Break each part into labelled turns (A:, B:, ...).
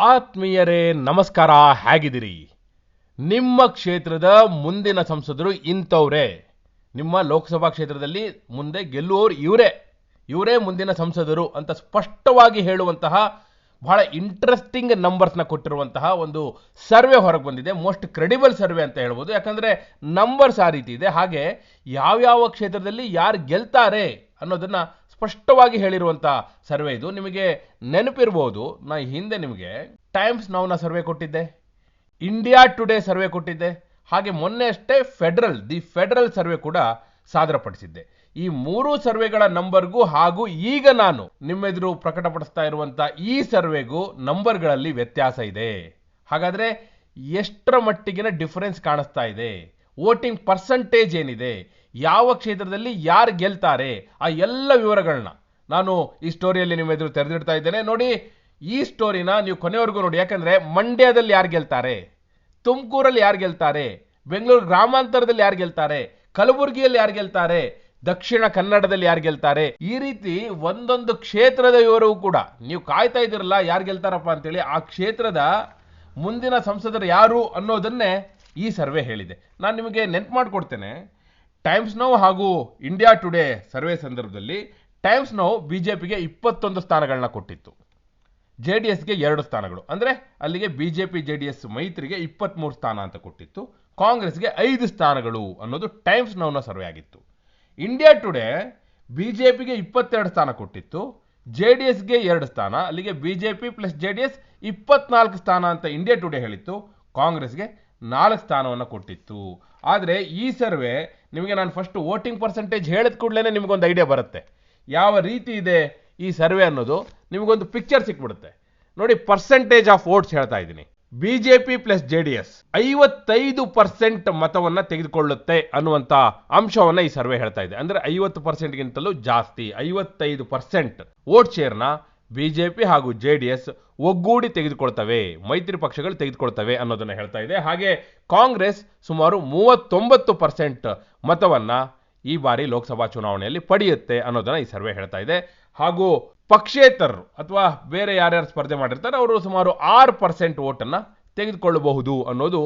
A: ಆತ್ಮೀಯರೇ, ನಮಸ್ಕಾರ, ಹೇಗಿದ್ದೀರಿ? ನಿಮ್ಮ ಕ್ಷೇತ್ರದ ಮುಂದಿನ ಸಂಸದರು ಇಂಥವ್ರೆ. ನಿಮ್ಮ ಲೋಕಸಭಾ ಕ್ಷೇತ್ರದಲ್ಲಿ ಮುಂದೆ ಗೆಲ್ಲುವವರು ಇವರೇ. ಇವರೇ ಮುಂದಿನ ಸಂಸದರು ಅಂತ ಸ್ಪಷ್ಟವಾಗಿ ಹೇಳುವಂತಹ ಬಹಳ ಇಂಟ್ರೆಸ್ಟಿಂಗ್ ನಂಬರ್ಸ್ನ ಕೊಟ್ಟಿರುವಂತಹ ಒಂದು ಸರ್ವೆ ಹೊರಗೆ ಬಂದಿದೆ. ಮೋಸ್ಟ್ ಕ್ರೆಡಿಬಲ್ ಸರ್ವೆ ಅಂತ ಹೇಳ್ಬೋದು. ಯಾಕಂದರೆ ನಂಬರ್ಸ್ ಆ ರೀತಿ ಇದೆ. ಹಾಗೆ ಯಾವ್ಯಾವ ಕ್ಷೇತ್ರದಲ್ಲಿ ಯಾರು ಗೆಲ್ತಾರೆ ಅನ್ನೋದನ್ನ ಸ್ಪಷ್ಟವಾಗಿ ಹೇಳಿರುವಂಥ ಸರ್ವೆ ಇದು. ನಿಮಗೆ ನೆನಪಿರ್ಬೋದು, ನಾ ಹಿಂದೆ ನಿಮಗೆ ಟೈಮ್ಸ್ ನೌನ ಸರ್ವೆ ಕೊಟ್ಟಿದ್ದೆ ಇಂಡಿಯಾ ಟುಡೇ ಸರ್ವೆ ಕೊಟ್ಟಿದ್ದೆ, ಹಾಗೆ ಮೊನ್ನೆ ಅಷ್ಟೇ ಫೆಡರಲ್ ದಿ ಫೆಡರಲ್ ಸರ್ವೆ ಕೂಡ ಸಾದರಪಡಿಸಿದ್ದೆ. ಈ ಮೂರು ಸರ್ವೆಗಳ ನಂಬರ್ಗೂ ಹಾಗೂ ಈಗ ನಾನು ನಿಮ್ಮೆದುರು ಪ್ರಕಟಪಡಿಸ್ತಾ ಇರುವಂಥ ಈ ಸರ್ವೆಗೂ ನಂಬರ್ಗಳಲ್ಲಿ ವ್ಯತ್ಯಾಸ ಇದೆ. ಹಾಗಾದರೆ ಎಷ್ಟರ ಮಟ್ಟಿಗಿನ ಡಿಫರೆನ್ಸ್ ಕಾಣಿಸ್ತಾ ಇದೆ? ವೋಟಿಂಗ್ ಪರ್ಸಂಟೇಜ್ ಏನಿದೆ? ಯಾವ ಕ್ಷೇತ್ರದಲ್ಲಿ ಯಾರು ಗೆಲ್ತಾರೆ? ಆ ಎಲ್ಲ ವಿವರಗಳನ್ನ ನಾನು ಈ ಸ್ಟೋರಿಯಲ್ಲಿ ನಿಮ್ಮ ಎದುರು ತೆರೆದಿಡ್ತಾ ಇದ್ದೇನೆ. ನೋಡಿ, ಈ ಸ್ಟೋರಿನ ನೀವು ಕೊನೆವರೆಗೂ ನೋಡಿ. ಯಾಕಂದ್ರೆ ಮಂಡ್ಯದಲ್ಲಿ ಯಾರು ಗೆಲ್ತಾರೆ? ತುಮಕೂರಲ್ಲಿ ಯಾರು ಗೆಲ್ತಾರೆ? ಬೆಂಗಳೂರು ಗ್ರಾಮಾಂತರದಲ್ಲಿ ಯಾರು ಗೆಲ್ತಾರೆ? ಕಲಬುರಗಿಯಲ್ಲಿ ಯಾರು ಗೆಲ್ತಾರೆ? ದಕ್ಷಿಣ ಕನ್ನಡದಲ್ಲಿ ಯಾರು ಗೆಲ್ತಾರೆ? ಈ ರೀತಿ ಒಂದೊಂದು ಕ್ಷೇತ್ರದ ವಿವರವೂ ಕೂಡ ನೀವು ಕಾಯ್ತಾ ಇದ್ದೀರಲ್ಲ, ಯಾರು ಗೆಲ್ತಾರಪ್ಪ ಅಂತೇಳಿ, ಆ ಕ್ಷೇತ್ರದ ಮುಂದಿನ ಸಂಸದರು ಯಾರು ಅನ್ನೋದನ್ನೇ ಈ ಸರ್ವೆ ಹೇಳಿದೆ. ನಾನು ನಿಮಗೆ ನೆನ್ಪು ಮಾಡಿಕೊಡ್ತೇನೆ. ಟೈಮ್ಸ್ ನೌ ಹಾಗೂ ಇಂಡಿಯಾ ಟುಡೇ ಸರ್ವೆ ಸಂದರ್ಭದಲ್ಲಿ ಟೈಮ್ಸ್ ನೌ ಬಿ ಜೆ ಪಿಗೆ ಇಪ್ಪತ್ತೊಂದು ಸ್ಥಾನಗಳನ್ನ ಕೊಟ್ಟಿತ್ತು. ಜೆ ಡಿ ಎಸ್ಗೆ ಎರಡು ಸ್ಥಾನಗಳು. ಅಂದರೆ ಅಲ್ಲಿಗೆ B J P J D S ಮೈತ್ರಿಗೆ ಇಪ್ಪತ್ತ್ಮೂರು ಸ್ಥಾನ ಅಂತ ಕೊಟ್ಟಿತ್ತು. ಕಾಂಗ್ರೆಸ್ಗೆ ಐದು ಸ್ಥಾನಗಳು ಅನ್ನೋದು ಟೈಮ್ಸ್ ನೌನ ಸರ್ವೆ ಆಗಿತ್ತು. ಇಂಡಿಯಾ ಟುಡೇ ಬಿ ಜೆ ಪಿಗೆ ಇಪ್ಪತ್ತೆರಡು ಸ್ಥಾನ ಕೊಟ್ಟಿತ್ತು. ಜೆ ಡಿ ಎಸ್ಗೆ ಎರಡು ಸ್ಥಾನ. ಅಲ್ಲಿಗೆ B J P plus J D S ಇಪ್ಪತ್ನಾಲ್ಕು ಸ್ಥಾನ ಅಂತ ಇಂಡಿಯಾ ಟುಡೇ ಹೇಳಿತ್ತು. ಕಾಂಗ್ರೆಸ್ಗೆ ನಾಲ್ಕು ಸ್ಥಾನವನ್ನು ಕೊಟ್ಟಿತ್ತು. ಆದರೆ ಈ ಸರ್ವೆ ನಿಮಗೆ ನಾನು ಫಸ್ಟ್ ವೋಟಿಂಗ್ ಪರ್ಸೆಂಟೇಜ್ ಹೇಳಿದ ಕೂಡಲೇ ನಿಮಗೊಂದು ಐಡಿಯಾ ಬರುತ್ತೆ. ಯಾವ ರೀತಿ ಇದೆ ಈ ಸರ್ವೆ ಅನ್ನೋದು ನಿಮಗೊಂದು ಪಿಕ್ಚರ್ ಸಿಕ್ಬಿಡುತ್ತೆ. ನೋಡಿ ಪರ್ಸೆಂಟೇಜ್ ಆಫ್ ವೋಟ್ಸ್ ಹೇಳ್ತಾ ಇದ್ದೀನಿ. B J P plus J D S ಐವತ್ತೈದು ಪರ್ಸೆಂಟ್ ಮತವನ್ನು ತೆಗೆದುಕೊಳ್ಳುತ್ತೆ ಅನ್ನುವಂಥ ಅಂಶವನ್ನು ಈ ಸರ್ವೆ ಹೇಳ್ತಾ ಇದೆ. ಅಂದರೆ ಐವತ್ತು ಪರ್ಸೆಂಟ್ಗಿಂತಲೂ ಜಾಸ್ತಿ, ಐವತ್ತೈದು ಪರ್ಸೆಂಟ್ ವೋಟ್ ಶೇರ್ನ ಬಿಜೆಪಿ ಹಾಗೂ ಜೆ ಡಿ ಎಸ್ ಒಗ್ಗೂಡಿ ತೆಗೆದುಕೊಳ್ತವೆ, ಮೈತ್ರಿ ಪಕ್ಷಗಳು ತೆಗೆದುಕೊಳ್ತವೆ ಅನ್ನೋದನ್ನ ಹೇಳ್ತಾ ಇದೆ. ಹಾಗೆ ಕಾಂಗ್ರೆಸ್ ಸುಮಾರು ಮೂವತ್ತೊಂಬತ್ತು ಪರ್ಸೆಂಟ್ ಮತವನ್ನು ಈ ಬಾರಿ ಲೋಕಸಭಾ ಚುನಾವಣೆಯಲ್ಲಿ ಪಡೆಯುತ್ತೆ ಅನ್ನೋದನ್ನು ಈ ಸರ್ವೆ ಹೇಳ್ತಾ ಇದೆ. ಹಾಗೂ ಪಕ್ಷೇತರರು ಅಥವಾ ಬೇರೆ ಯಾರ್ಯಾರು ಸ್ಪರ್ಧೆ ಮಾಡಿರ್ತಾರೆ, ಅವರು ಸುಮಾರು ಆರು ಪರ್ಸೆಂಟ್ ಓಟನ್ನು ತೆಗೆದುಕೊಳ್ಳಬಹುದು ಅನ್ನೋದು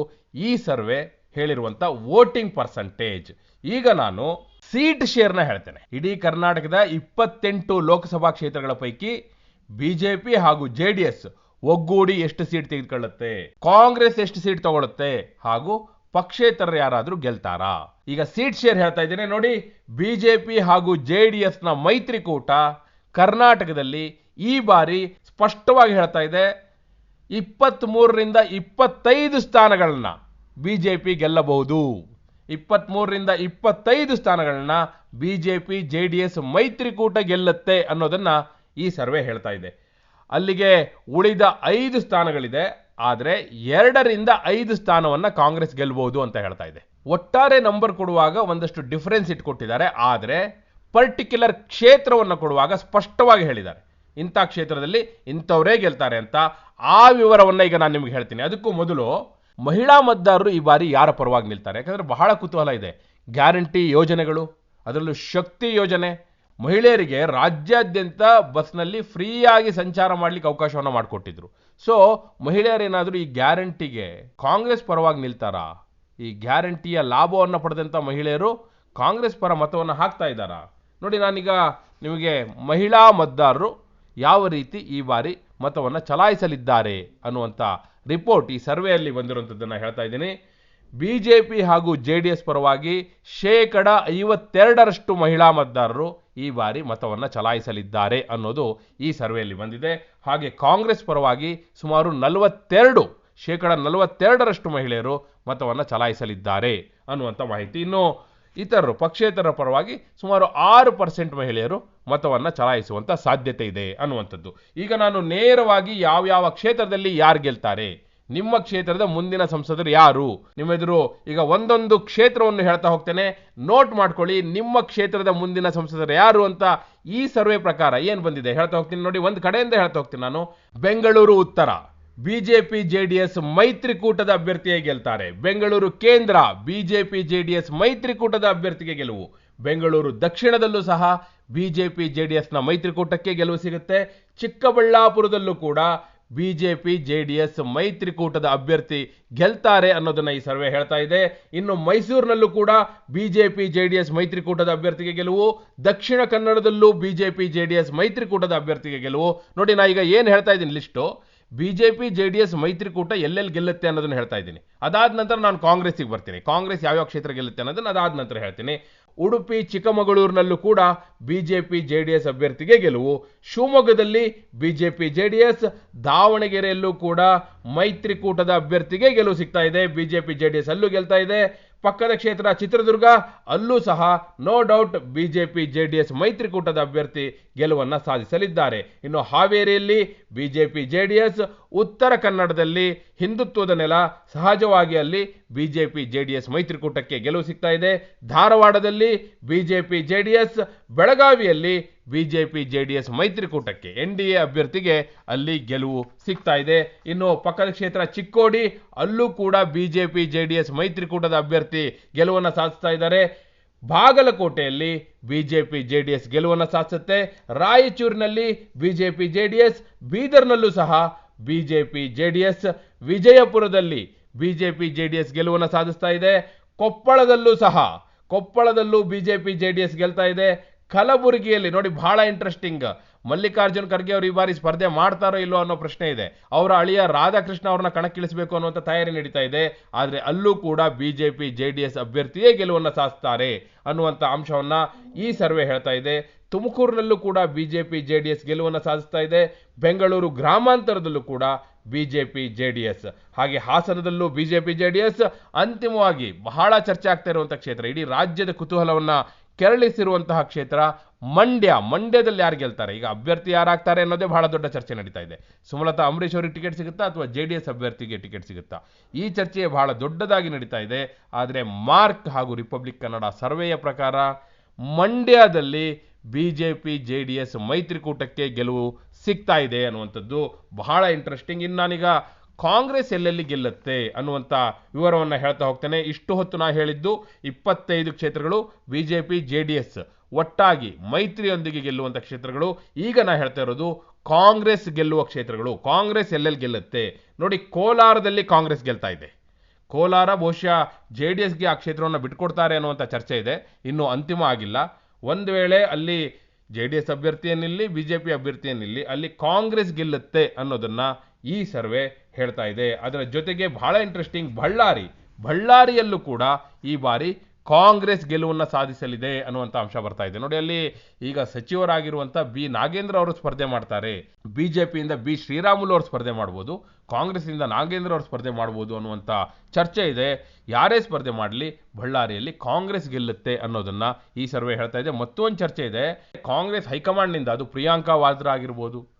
A: ಈ ಸರ್ವೆ ಹೇಳಿರುವಂಥ ವೋಟಿಂಗ್ ಪರ್ಸಂಟೇಜ್. ಈಗ ನಾನು ಸೀಟ್ ಶೇರ್ನ ಹೇಳ್ತೇನೆ. ಇಡೀ ಕರ್ನಾಟಕದ ಇಪ್ಪತ್ತೆಂಟು ಲೋಕಸಭಾ ಕ್ಷೇತ್ರಗಳ ಪೈಕಿ ಬಿಜೆಪಿ ಹಾಗೂ ಜೆ ಡಿ ಎಸ್ ಒಗ್ಗೂಡಿ ಎಷ್ಟು ಸೀಟ್ ತೆಗೆದುಕೊಳ್ಳುತ್ತೆ? ಕಾಂಗ್ರೆಸ್ ಎಷ್ಟು ಸೀಟ್ ತಗೊಳ್ಳುತ್ತೆ? ಹಾಗೂ ಪಕ್ಷೇತರರು ಯಾರಾದರೂ ಗೆಲ್ತಾರಾ? ಈಗ ಸೀಟ್ ಶೇರ್ ಹೇಳ್ತಾ ಇದ್ದೇನೆ. ನೋಡಿ, ಬಿಜೆಪಿ ಹಾಗೂ ಜೆ ಡಿ ಎಸ್ನ ಮೈತ್ರಿಕೂಟ ಕರ್ನಾಟಕದಲ್ಲಿ ಈ ಬಾರಿ ಸ್ಪಷ್ಟವಾಗಿ ಹೇಳ್ತಾ ಇದೆ. ಇಪ್ಪತ್ತ್ಮೂರರಿಂದ ಇಪ್ಪತ್ತೈದು ಸ್ಥಾನಗಳನ್ನ ಬಿಜೆಪಿ ಗೆಲ್ಲಬಹುದು. ಇಪ್ಪತ್ತ್ಮೂರರಿಂದ ಇಪ್ಪತ್ತೈದು ಸ್ಥಾನಗಳನ್ನ ಬಿಜೆಪಿ ಜೆ ಡಿ ಎಸ್ ಮೈತ್ರಿಕೂಟ ಗೆಲ್ಲುತ್ತೆ ಅನ್ನೋದನ್ನ ಈ ಸರ್ವೆ ಹೇಳ್ತಾ ಇದೆ. ಅಲ್ಲಿಗೆ ಉಳಿದ ಐದು ಸ್ಥಾನಗಳಿದೆ. ಆದರೆ ಎರಡರಿಂದ ಐದು ಸ್ಥಾನವನ್ನು ಕಾಂಗ್ರೆಸ್ ಗೆಲ್ಲಬಹುದು ಅಂತ ಹೇಳ್ತಾ ಇದೆ. ಒಟ್ಟಾರೆ ನಂಬರ್ ಕೊಡುವಾಗ ಒಂದಷ್ಟು ಡಿಫರೆನ್ಸ್ ಇಟ್ಕೊಟ್ಟಿದ್ದಾರೆ. ಆದರೆ ಪರ್ಟಿಕ್ಯುಲರ್ ಕ್ಷೇತ್ರವನ್ನು ಕೊಡುವಾಗ ಸ್ಪಷ್ಟವಾಗಿ ಹೇಳಿದ್ದಾರೆ. ಇಂಥ ಕ್ಷೇತ್ರದಲ್ಲಿ ಇಂಥವರೇ ಗೆಲ್ತಾರೆ ಅಂತ ಆ ವಿವರವನ್ನ ಈಗ ನಾನು ನಿಮ್ಗೆ ಹೇಳ್ತೀನಿ. ಅದಕ್ಕೂ ಮೊದಲು ಮಹಿಳಾ ಮತದಾರರು ಈ ಬಾರಿ ಯಾರ ಪರವಾಗಿ ನಿಲ್ತಾರೆ? ಯಾಕಂದರೆ ಬಹಳ ಕುತೂಹಲ ಇದೆ. ಗ್ಯಾರಂಟಿ ಯೋಜನೆಗಳು, ಅದರಲ್ಲೂ ಶಕ್ತಿ ಯೋಜನೆ ಮಹಿಳೆಯರಿಗೆ ರಾಜ್ಯಾದ್ಯಂತ ಬಸ್ನಲ್ಲಿ ಫ್ರೀಯಾಗಿ ಸಂಚಾರ ಮಾಡಲಿಕ್ಕೆ ಅವಕಾಶವನ್ನು ಮಾಡಿಕೊಟ್ಟಿದ್ರು. ಸೊ ಮಹಿಳೆಯರೇನಾದರೂ ಈ ಗ್ಯಾರಂಟಿಗೆ ಕಾಂಗ್ರೆಸ್ ಪರವಾಗಿ ನಿಲ್ತಾರಾ? ಈ ಗ್ಯಾರಂಟಿಯ ಲಾಭವನ್ನು ಪಡೆದಂಥ ಮಹಿಳೆಯರು ಕಾಂಗ್ರೆಸ್ ಪರ ಮತವನ್ನು ಹಾಕ್ತಾ ಇದ್ದಾರಾ? ನೋಡಿ, ನಾನೀಗ ನಿಮಗೆ ಮಹಿಳಾ ಮತದಾರರು ಯಾವ ರೀತಿ ಈ ಬಾರಿ ಮತವನ್ನು ಚಲಾಯಿಸಲಿದ್ದಾರೆ ಅನ್ನುವಂಥ ರಿಪೋರ್ಟ್ ಈ ಸರ್ವೆಯಲ್ಲಿ ಬಂದಿರುವಂಥದ್ದನ್ನು ಹೇಳ್ತಾ ಇದ್ದೀನಿ. ಬಿ ಜೆ ಪಿ ಹಾಗೂ ಜೆ ಡಿ ಎಸ್ ಪರವಾಗಿ ಶೇಕಡ ಐವತ್ತೆರಡರಷ್ಟು ಮಹಿಳಾ ಮತದಾರರು ಈ ಬಾರಿ ಮತವನ್ನು ಚಲಾಯಿಸಲಿದ್ದಾರೆ ಅನ್ನೋದು ಈ ಸರ್ವೆಯಲ್ಲಿ ಬಂದಿದೆ. ಹಾಗೆ ಕಾಂಗ್ರೆಸ್ ಪರವಾಗಿ ಸುಮಾರು ನಲವತ್ತೆರಡು, ಶೇಕಡ ನಲವತ್ತೆರಡರಷ್ಟು ಮಹಿಳೆಯರು ಮತವನ್ನು ಚಲಾಯಿಸಲಿದ್ದಾರೆ ಅನ್ನುವಂಥ ಮಾಹಿತಿ. ಇನ್ನು ಇತರರು, ಪಕ್ಷೇತರ ಪರವಾಗಿ ಸುಮಾರು ಆರು ಪರ್ಸೆಂಟ್ ಮಹಿಳೆಯರು ಮತವನ್ನು ಚಲಾಯಿಸುವಂಥ ಸಾಧ್ಯತೆ ಇದೆ ಅನ್ನುವಂಥದ್ದು. ಈಗ ನಾನು ನೇರವಾಗಿ ಯಾವ್ಯಾವ ಕ್ಷೇತ್ರದಲ್ಲಿ ಯಾರು ಗೆಲ್ತಾರೆ? ನಿಮ್ಮ ಕ್ಷೇತ್ರದ ಮುಂದಿನ ಸಂಸದರು ಯಾರು? ನಿಮ್ಮೆದುರು ಈಗ ಒಂದೊಂದು ಕ್ಷೇತ್ರವನ್ನು ಹೇಳ್ತಾ ಹೋಗ್ತೇನೆ. ನೋಟ್ ಮಾಡ್ಕೊಳ್ಳಿ, ನಿಮ್ಮ ಕ್ಷೇತ್ರದ ಮುಂದಿನ ಸಂಸದರು ಯಾರು ಅಂತ ಈ ಸರ್ವೆ ಪ್ರಕಾರ ಏನು ಬಂದಿದೆ? ಹೇಳ್ತಾ ಹೋಗ್ತೀನಿ ನೋಡಿ, ಒಂದು ಕಡೆಯಿಂದ ಹೇಳ್ತಾ ಹೋಗ್ತೀನಿ ನಾನು. ಬೆಂಗಳೂರು ಉತ್ತರ. ಬಿಜೆಪಿ, ಜೆಡಿಎಸ್ ಮೈತ್ರಿಕೂಟದ ಅಭ್ಯರ್ಥಿಯೇ ಗೆಲ್ತಾರೆ. ಬೆಂಗಳೂರು ಕೇಂದ್ರ, ಬಿಜೆಪಿ, ಜೆಡಿಎಸ್ ಮೈತ್ರಿಕೂಟದ ಅಭ್ಯರ್ಥಿಗೆ ಗೆಲುವು. ಬೆಂಗಳೂರು ದಕ್ಷಿಣದಲ್ಲೂ ಸಹ ಬಿಜೆಪಿ, ಜೆಡಿಎಸ್ನ ಮೈತ್ರಿಕೂಟಕ್ಕೆ ಗೆಲುವು ಸಿಗುತ್ತೆ. ಚಿಕ್ಕಬಳ್ಳಾಪುರದಲ್ಲೂ ಕೂಡ ಬಿಜೆಪಿ ಎಸ್ ಮೈತ್ರಿಕೂಟದ ಅಭ್ಯರ್ಥಿ ಗೆಲ್ತಾರೆ ಅನ್ನೋದನ್ನ ಈ ಸರ್ವೆ ಹೇಳ್ತಾ ಇದೆ. ಇನ್ನು ಮೈಸೂರಿನಲ್ಲೂ ಕೂಡ ಬಿಜೆಪಿ, ಜೆಡಿಎಸ್ ಮೈತ್ರಿಕೂಟದ ಅಭ್ಯರ್ಥಿಗೆ ಗೆಲುವು. ದಕ್ಷಿಣ ಕನ್ನಡದಲ್ಲೂ ಬಿಜೆಪಿ, ಜೆಡಿಎಸ್ ಮೈತ್ರಿಕೂಟದ ಅಭ್ಯರ್ಥಿಗೆ ಗೆಲುವು. ನೋಡಿ, ನಾ ಈಗ ಏನು ಹೇಳ್ತಾ ಇದ್ದೀನಿ list. BJP J D S ಮೈತ್ರಿಕೂಟ ಎಲ್ಲೆಲ್ಲಿ ಗೆಲ್ಲುತ್ತೆ ಅನ್ನೋದನ್ನ ಹೇಳ್ತಾ ಇದ್ದೀನಿ. ಅದಾದ ನಂತರ ನಾನು ಕಾಂಗ್ರೆಸ್ಸಿಗೆ ಬರ್ತೀನಿ. ಕಾಂಗ್ರೆಸ್ ಯಾವ್ಯಾವ ಕ್ಷೇತ್ರ ಗೆಲ್ಲುತ್ತೆ ಅನ್ನೋದನ್ನ ಅದಾದ ನಂತರ ಹೇಳ್ತೀನಿ. ಉಡುಪಿ, ಚಿಕ್ಕಮಗಳೂರಿನಲ್ಲೂ ಕೂಡ ಬಿಜೆಪಿ ಜೆ ಡಿ ಎಸ್ ಅಭ್ಯರ್ಥಿಗೆ ಗೆಲುವು. ಶಿವಮೊಗ್ಗದಲ್ಲಿ ಬಿಜೆಪಿ ಜೆ ಡಿ ಎಸ್ ದಾವಣಗೆರೆಯಲ್ಲೂ ಕೂಡ ಮೈತ್ರಿಕೂಟದ ಅಭ್ಯರ್ಥಿಗೆ ಗೆಲುವು ಸಿಗ್ತಾ ಇದೆ. ಬಿಜೆಪಿ ಜೆ ಡಿ ಎಸ್ ಅಲ್ಲೂ ಗೆಲ್ತಾ ಇದೆ. ಪಕ್ಕದ ಕ್ಷೇತ್ರ ಚಿತ್ರದುರ್ಗ, ಅಲ್ಲೂ ಸಹ no doubt BJP J D S ಮೈತ್ರಿಕೂಟದ ಅಭ್ಯರ್ಥಿ ಗೆಲುವನ್ನು ಸಾಧಿಸಲಿದ್ದಾರೆ. ಇನ್ನು ಹಾವೇರಿಯಲ್ಲಿ ಬಿಜೆಪಿ ಜೆ ಡಿ ಎಸ್ ಉತ್ತರ ಕನ್ನಡದಲ್ಲಿ ಹಿಂದುತ್ವದ ನೆಲ, ಸಹಜವಾಗಿ ಅಲ್ಲಿ ಬಿಜೆಪಿ ಜೆ ಡಿ ಎಸ್ ಮೈತ್ರಿಕೂಟಕ್ಕೆ ಗೆಲುವು ಸಿಗ್ತಾ ಇದೆ. ಧಾರವಾಡದಲ್ಲಿ ಬಿಜೆಪಿ ಜೆ ಡಿ ಎಸ್ ಬೆಳಗಾವಿಯಲ್ಲಿ ಬಿಜೆಪಿ ಜೆ ಡಿ ಎಸ್ ಮೈತ್ರಿಕೂಟಕ್ಕೆ ಎನ್ ಡಿ ಎ ಅಭ್ಯರ್ಥಿಗೆ ಅಲ್ಲಿ ಗೆಲುವು ಸಿಗ್ತಾ ಇದೆ. ಇನ್ನು ಪಕ್ಕದ ಕ್ಷೇತ್ರ ಚಿಕ್ಕೋಡಿ, ಅಲ್ಲೂ ಕೂಡ ಬಿಜೆಪಿ ಜೆ ಡಿ ಎಸ್ ಮೈತ್ರಿಕೂಟದ ಅಭ್ಯರ್ಥಿ ಗೆಲುವನ್ನು ಸಾಧಿಸ್ತಾ ಇದ್ದಾರೆ. ಬಾಗಲಕೋಟೆಯಲ್ಲಿ ಬಿಜೆಪಿ ಜೆ ಡಿ ಎಸ್ ಗೆಲುವನ್ನು ಸಾಧಿಸುತ್ತೆ. ರಾಯಚೂರಿನಲ್ಲಿ ಬಿಜೆಪಿ ಜೆ ಡಿ ಎಸ್ ಬೀದರ್ನಲ್ಲೂ ಸಹ ಬಿಜೆಪಿ ಜೆ ಡಿ ಎಸ್ ವಿಜಯಪುರದಲ್ಲಿ ಬಿಜೆಪಿ ಜೆ ಡಿ ಎಸ್ ಗೆಲುವನ್ನು ಸಾಧಿಸ್ತಾ ಇದೆ. ಕೊಪ್ಪಳದಲ್ಲೂ ಸಹ, ಕೊಪ್ಪಳದಲ್ಲೂ ಬಿಜೆಪಿ ಜೆ ಡಿ ಎಸ್ ಗೆಲ್ತಾ ಇದೆ. ಕಲಬುರಗಿಯಲ್ಲಿ ನೋಡಿ ಬಹಳ ಇಂಟ್ರೆಸ್ಟಿಂಗ್ ಮಲ್ಲಿಕಾರ್ಜುನ್ ಖರ್ಗೆ ಅವರು ಈ ಬಾರಿ ಸ್ಪರ್ಧೆ ಮಾಡ್ತಾರೋ ಇಲ್ಲೋ ಅನ್ನೋ ಪ್ರಶ್ನೆ ಇದೆ. ಅವರ ಅಳಿಯ ರಾಧಾಕೃಷ್ಣ ಅವ್ರನ್ನ ಕಣಕ್ಕಿಳಿಸಬೇಕು ಅನ್ನುವಂಥ ತಯಾರಿ ನಡೀತಾ ಇದೆ. ಆದರೆ ಅಲ್ಲೂ ಕೂಡ ಬಿಜೆಪಿ ಜೆ ಡಿ ಎಸ್ ಅಭ್ಯರ್ಥಿಯೇ ಗೆಲುವನ್ನು ಸಾಧಿಸ್ತಾರೆ ಅನ್ನುವಂಥ ಅಂಶವನ್ನು ಈ ಸರ್ವೆ ಹೇಳ್ತಾ ಇದೆ. ತುಮಕೂರಿನಲ್ಲೂ ಕೂಡ ಬಿಜೆಪಿ ಜೆ ಡಿ ಎಸ್ ಗೆಲುವನ್ನು ಸಾಧಿಸ್ತಾ ಇದೆ. ಬೆಂಗಳೂರು ಗ್ರಾಮಾಂತರದಲ್ಲೂ ಕೂಡ ಬಿಜೆಪಿ ಜೆ ಡಿ ಎಸ್ ಹಾಗೆ ಹಾಸನದಲ್ಲೂ ಬಿಜೆಪಿ ಜೆ ಡಿ ಎಸ್ ಅಂತಿಮವಾಗಿ ಬಹಳ ಚರ್ಚೆ ಆಗ್ತಾ ಇರುವಂಥ ಕ್ಷೇತ್ರ. ಇಡೀ ರಾಜ್ಯದ ಕುತೂಹಲವನ್ನ ಕೆರಳಿಸಿರುವಂತಹ ಕ್ಷೇತ್ರ ಮಂಡ್ಯ, ಮಂಡ್ಯದಲ್ಲಿ ಯಾರು ಗೆಲ್ತಾರೆ? ಈಗ ಅಭ್ಯರ್ಥಿ ಯಾರಾಗ್ತಾರೆ ಅನ್ನೋದೇ ಬಹಳ ದೊಡ್ಡ ಚರ್ಚೆ ನಡೀತಾ ಇದೆ. ಸುಮಲತಾ, ಅಂಬರೀಶ್ ಅವರಿಗೆ ಟಿಕೆಟ್ ಸಿಗುತ್ತಾ ಅಥವಾ ಜೆ ಡಿ ಎಸ್ ಅಭ್ಯರ್ಥಿಗೆ ಟಿಕೆಟ್ ಸಿಗುತ್ತಾ? ಈ ಚರ್ಚೆ ಬಹಳ ದೊಡ್ಡದಾಗಿ ನಡೀತಾ ಇದೆ. ಆದರೆ ಮಾರ್ಕ್ ಹಾಗೂ ರಿಪಬ್ಲಿಕ್ ಕನ್ನಡ ಸರ್ವೆಯ ಪ್ರಕಾರ ಮಂಡ್ಯದಲ್ಲಿ B J P J D S ಮೈತ್ರಿಕೂಟಕ್ಕೆ ಗೆಲುವು ಸಿಗ್ತಾ ಇದೆ ಅನ್ನುವಂಥದ್ದು ಬಹಳ ಇಂಟ್ರೆಸ್ಟಿಂಗ್ ಇನ್ನು ನಾನೀಗ ಕಾಂಗ್ರೆಸ್ ಎಲ್ಲೆಲ್ಲಿ ಗೆಲ್ಲುತ್ತೆ ಅನ್ನುವಂಥ ವಿವರವನ್ನು ಹೇಳ್ತಾ ಹೋಗ್ತೇನೆ. ಇಷ್ಟು ಹೊತ್ತು ನಾ ಹೇಳಿದ್ದು ಇಪ್ಪತ್ತೈದು ಕ್ಷೇತ್ರಗಳು B J P J D S ಒಟ್ಟಾಗಿ ಮೈತ್ರಿಯೊಂದಿಗೆ ಗೆಲ್ಲುವಂಥ ಕ್ಷೇತ್ರಗಳು. ಈಗ ನಾ ಹೇಳ್ತಾ ಇರೋದು ಕಾಂಗ್ರೆಸ್ ಗೆಲ್ಲುವ ಕ್ಷೇತ್ರಗಳು. ಕಾಂಗ್ರೆಸ್ ಎಲ್ಲೆಲ್ಲಿ ಗೆಲ್ಲುತ್ತೆ? ನೋಡಿ, ಕೋಲಾರದಲ್ಲಿ ಕಾಂಗ್ರೆಸ್ ಗೆಲ್ತಾ ಇದೆ. ಕೋಲಾರ ಬಹುಶಃ ಜೆ ಡಿ ಎಸ್ಗೆ ಆ ಕ್ಷೇತ್ರವನ್ನು ಬಿಟ್ಕೊಡ್ತಾರೆ ಅನ್ನುವಂಥ ಚರ್ಚೆ ಇದೆ. ಇನ್ನೂ ಅಂತಿಮ ಆಗಿಲ್ಲ. ಒಂದು ವೇಳೆ ಅಲ್ಲಿ ಜೆ ಡಿ ಎಸ್ ಅಭ್ಯರ್ಥಿಯನ್ನಿಲ್ಲಿ ಬಿ ಜೆ ಪಿ ಅಭ್ಯರ್ಥಿಯನ್ನಿಲ್ಲಿ ಅಲ್ಲಿ ಕಾಂಗ್ರೆಸ್ ಗೆಲ್ಲುತ್ತೆ ಅನ್ನೋದನ್ನು ಈ ಸರ್ವೆ ಹೇಳ್ತಾ ಇದೆ. ಅದರ ಜೊತೆಗೆ ಬಹಳ ಇಂಟ್ರೆಸ್ಟಿಂಗ್ ಬಳ್ಳಾರಿ. ಬಳ್ಳಾರಿಯಲ್ಲೂ ಕೂಡ ಈ ಬಾರಿ ಕಾಂಗ್ರೆಸ್ ಗೆಲುವನ್ನು ಸಾಧಿಸಲಿದೆ ಅನ್ನುವಂಥ ಅಂಶ ಬರ್ತಾ ಇದೆ. ನೋಡಿ, ಅಲ್ಲಿ ಈಗ ಸಚಿವರಾಗಿರುವಂಥ ಬಿ ನಾಗೇಂದ್ರ ಅವರು ಸ್ಪರ್ಧೆ ಮಾಡ್ತಾರೆ. ಬಿ ಜೆ ಪಿಯಿಂದ ಬಿ ಶ್ರೀರಾಮುಲು ಅವರು ಸ್ಪರ್ಧೆ ಮಾಡ್ಬೋದು. ಕಾಂಗ್ರೆಸ್ನಿಂದ ನಾಗೇಂದ್ರ ಅವರು ಸ್ಪರ್ಧೆ ಮಾಡ್ಬೋದು ಅನ್ನುವಂಥ ಚರ್ಚೆ ಇದೆ. ಯಾರೇ ಸ್ಪರ್ಧೆ ಮಾಡಲಿ, ಬಳ್ಳಾರಿಯಲ್ಲಿ ಕಾಂಗ್ರೆಸ್ ಗೆಲ್ಲುತ್ತೆ ಅನ್ನೋದನ್ನು ಈ ಸರ್ವೆ ಹೇಳ್ತಾ ಇದೆ. ಮತ್ತೊಂದು ಚರ್ಚೆ ಇದೆ. ಕಾಂಗ್ರೆಸ್ ಹೈಕಮಾಂಡ್ನಿಂದ ಅದು ಪ್ರಿಯಾಂಕಾ ವಾದ್ರಾ ಆಗಿರ್ಬೋದು.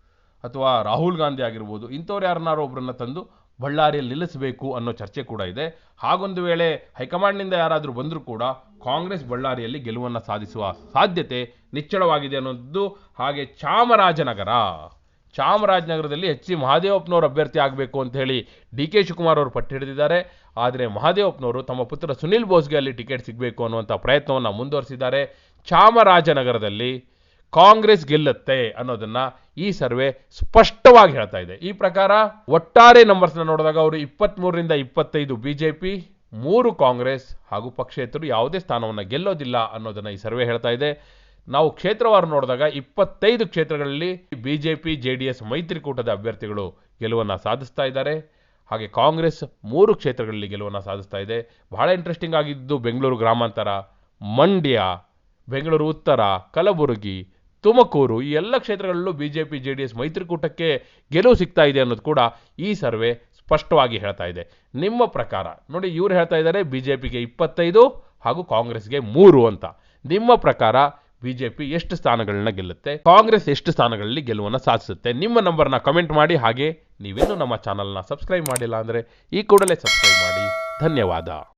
A: ಅಥವಾ ರಾಹುಲ್ ಗಾಂಧಿ ಆಗಿರ್ಬೋದು, ಇಂಥವ್ರು ಯಾರನ್ನಾರೋ ಒಬ್ಬರನ್ನ ತಂದು ಬಳ್ಳಾರಿಯಲ್ಲಿ ನಿಲ್ಲಿಸಬೇಕು ಅನ್ನೋ ಚರ್ಚೆ ಕೂಡ ಇದೆ. ಹಾಗೊಂದು ವೇಳೆ ಹೈಕಮಾಂಡ್ನಿಂದ ಯಾರಾದರೂ ಬಂದರೂ ಕೂಡ ಕಾಂಗ್ರೆಸ್ ಬಳ್ಳಾರಿಯಲ್ಲಿ ಗೆಲುವನ್ನು ಸಾಧಿಸುವ ಸಾಧ್ಯತೆ ನಿಚ್ಚಳವಾಗಿದೆ ಅನ್ನೋದು ಹಾಗೆ ಚಾಮರಾಜನಗರ. ಚಾಮರಾಜನಗರದಲ್ಲಿ ಎಚ್ ಸಿ ಮಹಾದೇವಪ್ಪನವರು ಅಭ್ಯರ್ಥಿ ಆಗಬೇಕು ಅಂತ ಹೇಳಿ ಡಿ ಕೆ ಶಿವಕುಮಾರ್ ಅವರು ಪಟ್ಟು ಹಿಡಿದಿದ್ದಾರೆ. ಆದರೆ ಮಹಾದೇವಪ್ಪನವರು ತಮ್ಮ ಪುತ್ರ ಸುನಿಲ್ ಬೋಸ್ಗೆ ಅಲ್ಲಿ ಟಿಕೆಟ್ ಸಿಗಬೇಕು ಅನ್ನುವಂಥ ಪ್ರಯತ್ನವನ್ನು ಮುಂದುವರಿಸಿದ್ದಾರೆ. ಚಾಮರಾಜನಗರದಲ್ಲಿ ಕಾಂಗ್ರೆಸ್ ಗೆಲ್ಲುತ್ತೆ ಅನ್ನೋದನ್ನ ಈ ಸರ್ವೆ ಸ್ಪಷ್ಟವಾಗಿ ಹೇಳ್ತಾ ಇದೆ. ಈ ಪ್ರಕಾರ ಒಟ್ಟಾರೆ ನಂಬರ್ಸ್ನ ನೋಡಿದಾಗ ಅವರು ಇಪ್ಪತ್ತ್ಮೂರರಿಂದ ಇಪ್ಪತ್ತೈದು ಬಿಜೆಪಿ, ಮೂರು ಕಾಂಗ್ರೆಸ್ ಹಾಗೂ ಪಕ್ಷೇತರು ಯಾವುದೇ ಸ್ಥಾನವನ್ನು ಗೆಲ್ಲೋದಿಲ್ಲ ಅನ್ನೋದನ್ನ ಈ ಸರ್ವೆ ಹೇಳ್ತಾ ಇದೆ. ನಾವು ಕ್ಷೇತ್ರವಾರು ನೋಡಿದಾಗ ಇಪ್ಪತ್ತೈದು ಕ್ಷೇತ್ರಗಳಲ್ಲಿ ಬಿಜೆಪಿ ಜೆ ಡಿ ಎಸ್ ಮೈತ್ರಿಕೂಟದ ಅಭ್ಯರ್ಥಿಗಳು ಗೆಲುವನ್ನು ಸಾಧಿಸ್ತಾ ಇದ್ದಾರೆ. ಹಾಗೆ ಕಾಂಗ್ರೆಸ್ ಮೂರು ಕ್ಷೇತ್ರಗಳಲ್ಲಿ ಗೆಲುವನ್ನು ಸಾಧಿಸ್ತಾ ಇದೆ. ಬಹಳ ಇಂಟ್ರೆಸ್ಟಿಂಗ್ ಆಗಿದ್ದು ಬೆಂಗಳೂರು ಗ್ರಾಮಾಂತರ, ಮಂಡ್ಯ, ಬೆಂಗಳೂರು ಉತ್ತರ, ಕಲಬುರಗಿ ತುಮಕೂರು, ಈ ಎಲ್ಲ ಕ್ಷೇತ್ರಗಳಲ್ಲೂ B J P J D S ಮೈತ್ರಿಕೂಟಕ್ಕೆ ಗೆಲುವು ಸಿಗ್ತಾ ಇದೆ ಅನ್ನೋದು ಕೂಡ ಈ ಸರ್ವೆ ಸ್ಪಷ್ಟವಾಗಿ ಹೇಳ್ತಾ ಇದೆ. ನಿಮ್ಮ ಪ್ರಕಾರ, ನೋಡಿ ಇವ್ರು ಹೇಳ್ತಾ ಇದ್ದಾರೆ ಬಿ ಜೆ ಪಿಗೆ ಇಪ್ಪತ್ತೈದು ಹಾಗೂ ಕಾಂಗ್ರೆಸ್ಗೆ ಮೂರು ಅಂತ. ನಿಮ್ಮ ಪ್ರಕಾರ ಬಿ ಜೆ ಪಿ ಎಷ್ಟು ಸ್ಥಾನಗಳನ್ನ ಗೆಲ್ಲುತ್ತೆ? ಕಾಂಗ್ರೆಸ್ ಎಷ್ಟು ಸ್ಥಾನಗಳಲ್ಲಿ ಗೆಲುವನ್ನು ಸಾಧಿಸುತ್ತೆ? ನಿಮ್ಮ ನಂಬರ್ನ ಕಮೆಂಟ್ ಮಾಡಿ, ಹಾಗೆ ನೀವೇನು ನಮ್ಮ ಚಾನಲ್ನ ಸಬ್ಸ್ಕ್ರೈಬ್ ಮಾಡಿಲ್ಲ ಅಂದರೆ ಈ ಕೂಡಲೇ ಸಬ್ಸ್ಕ್ರೈಬ್ ಮಾಡಿ. ಧನ್ಯವಾದ.